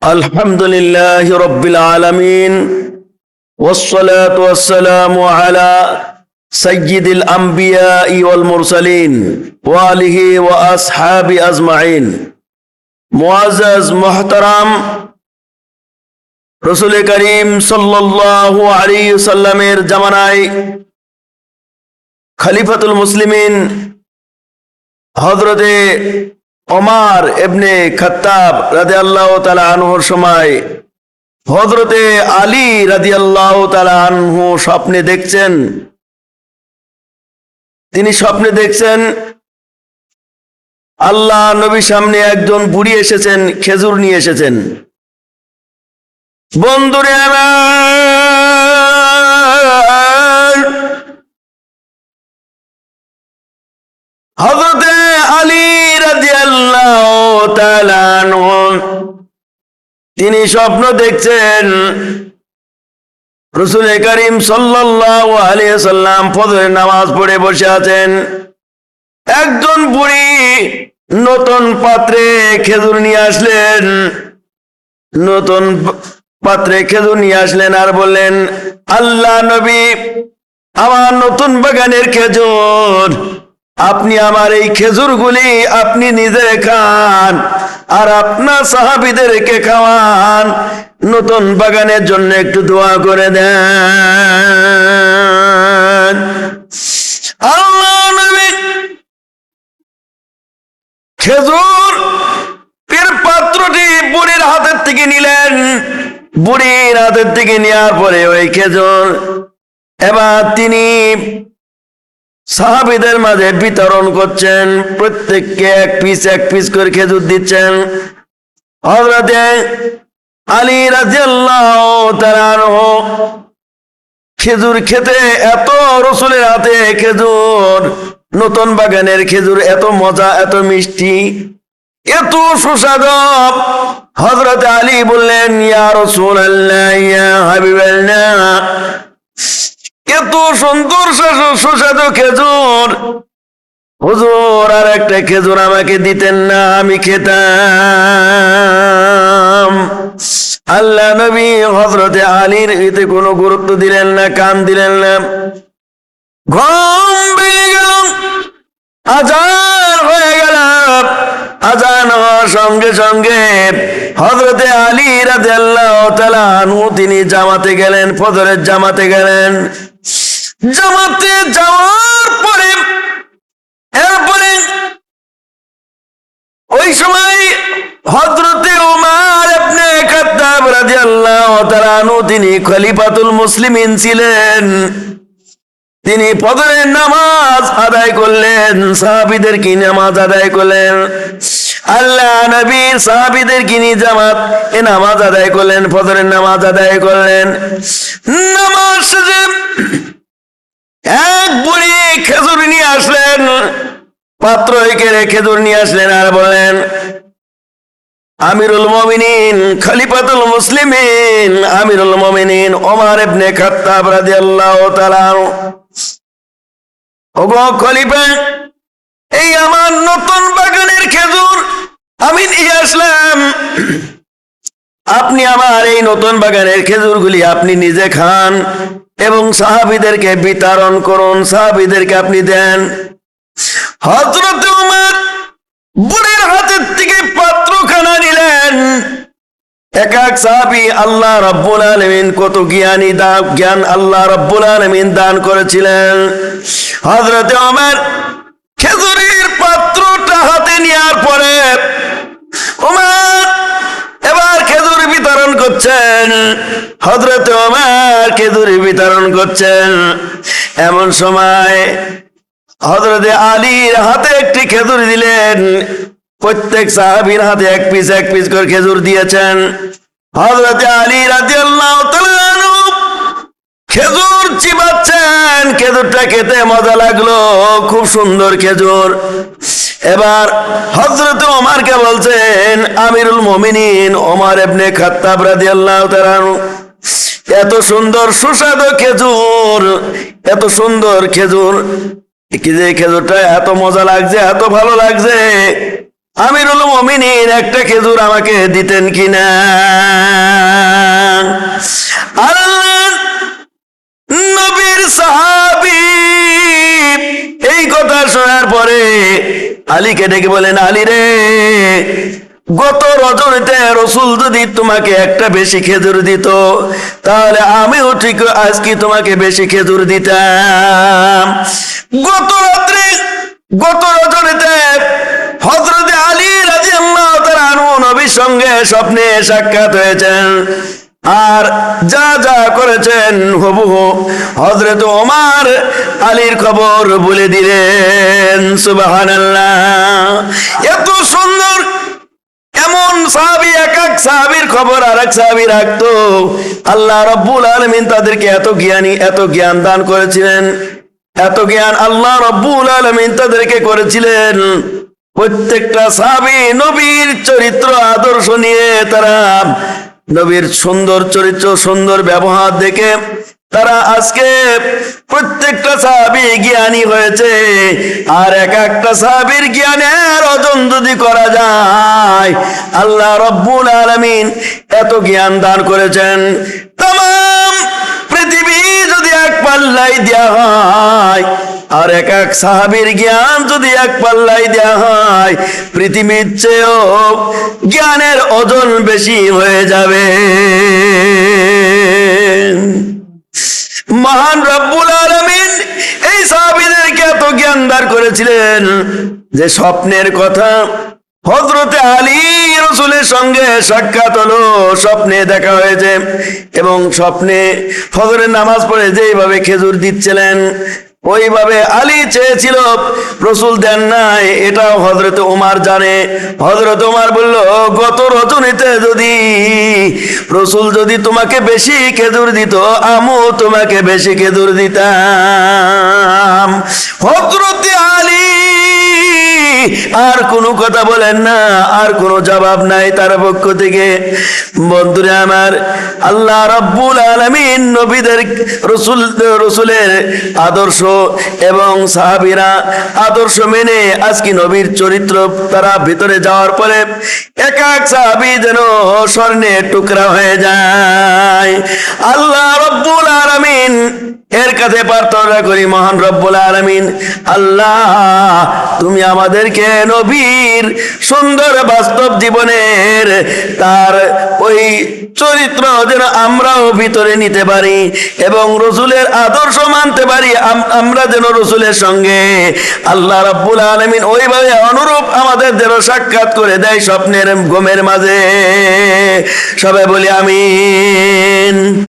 الحمد لله رب العالمين والصلاة والسلام على سيد الأنبياء والمرسلين وآله وأصحاب أجمعين معزز محترم রসুল করিম সাল্লাল্লাহু আলাইহি সাল্লামের জামানায় খলিফাতুল মুসলিমিন হজরতে ওমার এবনে খত্তাব রাদে আল্লাহ তালা আনহুর সময় হজরতে আলী রাদি আল্লাহ তালা আনহু স্বপ্নে দেখছেন। তিনি স্বপ্নে দেখছেন, আল্লাহ নবী সামনে একজন বুড়ি এসেছেন, খেজুর নিয়ে এসেছেন। বন্ধুরে হজরতে আলী তিনি স্বপ্ন দেখছেন রসুল করিম সাল্লাম ফজরের নামাজ পড়ে বসে আছেন। একজন বুড়ি নতুন পাত্রে খেজুর নিয়ে আসলেন। নতুন পাত্রে খেজুর নিয়ে আসলেন আর বললেন, আল্লাহ নবী, আমার নতুন বাগানের খেজুর আপনি আমার এই খেজুরগুলি আপনি নিজে খান, আর আপনার সাহাবিদেরকে খাওয়ান। নতুন বাগানের জন্য একটু দোয়া করে দেন। আল্লাহ খেজুর এর পাত্রটি বুড়ির হাতের থেকে নিলেন। বুড়ির হাতের থেকে নেওয়ার পরে ওই খেজুর এবার তিনি সাহাবিদের মাঝে বিতরণ করছেন, প্রত্যেককে এক পিস এক পিস করে খেজুর দিচ্ছেন। হজরতে আলী রাজিয়াল্লাহ খেজুর খেতে এত রসুলের হাতে খেজুর, নতুন বাগানের খেজুর এত মজা, এত মিষ্টি, এত সুস্বাদু। হজরত আলী বললেন, ইয়া রসুল আল্লাহ হাবিবাল্লাহ এত সুন্দর সুস্বাদু- খেজুর। হুজুর, আর একটা খেজুর আমাকে দিতেন না, আমি খেতাম। আল্লাহ নবী হজরতে আলীর এতে কোনো গুরুত্ব দিলেন না, কান দিলেন না। ঘুম ভেঙে গেল আজান হয়ে গেল আজান হওয়ার সঙ্গে সঙ্গে হজরতে আলী রাজে তিনি জামাতে গেলেন, ফজরের জামাতে গেলেন। জামাতে যাওয়ার পরে এরপরে ওই সময় হজরতে উমার আপনি তিনি খলিফাতুল মুসলিমিন ছিলেন। তিনি ফজরের নামাজ আদায় করলেন, সাহাবিদের কি নামাজ আদায় করলেন? আল্লাহ নবীর সাহাবিদের কি জামাত এ নামাজ আদায় করলেন, ফজরের নামাজ আদায় করলেন। নামাজ শেষে এক বুড়ি খেজুর নিয়ে আসলেন, পাত্র খেজুর নিয়ে আসলেন আর বলেন আমিরুল মমিনিন, খলিফাতুল মুসলিমিন, আমিরুল মমিনিন ওমর ইবনে খাত্তাব রাদিয়াল্লাহু তাআলা ওগো খলিফা, এই আমার নতুন বাগানের খেজুর, আমি নিয়ে আসলাম। আপনি আমার এই নতুন বাগানের খেজুরগুলি আপনি নিজে খান এবং সাহাবিদেরকে বিতরণ করুন, সাহাবিদেরকে আপনি দেন। হজরত উমর বুড়ির হাতের থেকে পাত্রখানা নিলেন। এক এক সাহাবি আল্লাহ রব্বুল আলমিন কত জ্ঞানী দান জ্ঞান আল্লাহ রব্বুল আলমিন দান করেছিলেন। হজরতে আমার খেজুরির পাত্রটা হাতে নেওয়ার পরে ওমর এবার খেজুর বিতরণ করছেন। হজরত ওমর খেজুর বিতরণ করছেন। এমন সময় হজরতে আলীর হাতে একটি খেজুর দিলেন। প্রত্যেক সাহাবীর হাতে এক পিস এক পিস করে খেজুর দিয়েছেন। হজরতে আলী আনহু খেজুর চিবাচ্ছেন। খেজুরটা খেতে মজা লাগল, খুব সুন্দর খেজুর। এবার হজরত ওমারকে বলছেন, আমিরুল মমিনিন ওমর এবনে খাত্তাব তাআলা আনহু, এত সুন্দর সুস্বাদু খেজুর, এত সুন্দর খেজুর। কি যে খেজুরটা এত মজা লাগছে, এত ভালো লাগছে। আমিরুল মমিনিন একটা খেজুর আমাকে দিতেন কিনা? নবীর সাহাবি এই কথা শোনার পরে আলীকে ডেকে বলেন, আলী রে, গত রজনীতে রসুল যদি তোমাকে একটা বেশি খেজুর দিত, তাহলে আমিও ঠিক আজকে তোমাকে বেশি খেজুর দিতাম। গত রাত্রে, গত রজনীতে হজরতে আলী রাজি আল্লাহ নবীর সঙ্গে স্বপ্নে সাক্ষাৎ হয়েছেন। আর যা যা করেছেন হবু হজরত ওমার আলীর খবর বলে দিলেন সুবাহান্লাহ এত সুন্দর, এমন সাহাবি, এক এক সাহাবির খবর আর এক সাহাবি রাখতো। আল্লাহ রব্বুল আলমিন তাদেরকে এত জ্ঞানী, এত জ্ঞান দান করেছিলেন। এত জ্ঞান আল্লাহ রব্বুল আলমিন তাদেরকে করেছিলেন। প্রত্যেকটা সাহাবি নবীর চরিত্র আদর্শ নিয়ে তারা নবীর সুন্দর চরিত্র, সুন্দর ব্যবহার দেখে তারা আজকে প্রত্যেকটা সাহাবি জ্ঞানী হয়েছে। আর এক একটা সাহাবির জ্ঞানের ওজন যদি করা যায়, আল্লাহ রব্বুল আলমিন এত জ্ঞান দান করেছেন। তাম, পৃথিবী যদি এক পাল্লাই দেওয়া হয় আর এক এক সাহাবির জ্ঞান যদি এক পাল্লাই দেওয়া হয়, পৃথিবীর চেয়েও জ্ঞানের ওজন বেশি হয়ে যাবে। মহান রব্বুল আলমিন এই সাহাবিদেরকে এত জ্ঞান দান করেছিলেন যে স্বপ্নের কথা হজরতে আলী রসুলের সঙ্গে সাক্ষাৎ হলো, স্বপ্নে দেখা হয়েছে এবং স্বপ্নে ফজরের নামাজ পড়ে যেইভাবে খেজুর দিচ্ছিলেন ওইভাবে আলী চেয়েছিল, রসুল দেন নাই, এটাও হজরত উমার জানে। হজরত উমার বলল, গত রজনীতে যদি রসুল যদি তোমাকে বেশি খেজুর দিত আমু তোমাকে বেশি খেজুর দিতাম। হজরত আলী আর কোনো কথা বলেন না, আর কোনো জবাব নাই তার পক্ষ থেকে। বন্ধুরা আমার, আল্লাহ রব্বুল আলমিন নবীদের রসুল, রসুলের আদর্শ এবং সাহাবিরা আদর্শ মেনে আজকে নবীর চরিত্র তারা ভিতরে যাওয়ার পরে এক এক সাহাবি যেন স্বর্ণে টুকরা হয়ে যায়। আল্লাহ রব্বুল আলমিন এর কাছে প্রার্থনা করি, মহান রব্বুল আলমিন, আল্লাহ, তুমি আমাদেরকে নবীর সুন্দর বাস্তব জীবনের তার ওই চরিত্র যেন আমরাও ভিতরে নিতে পারি এবং রসুলের আদর্শ মানতে পারি, আম- আমরা যেন রসুলের সঙ্গে আল্লাহ রব্বুল আলমিন ওইভাবে অনুরূপ আমাদের যেন সাক্ষাৎ করে দেয় স্বপ্নের ঘুমের মাঝে। সবাই বলি আমি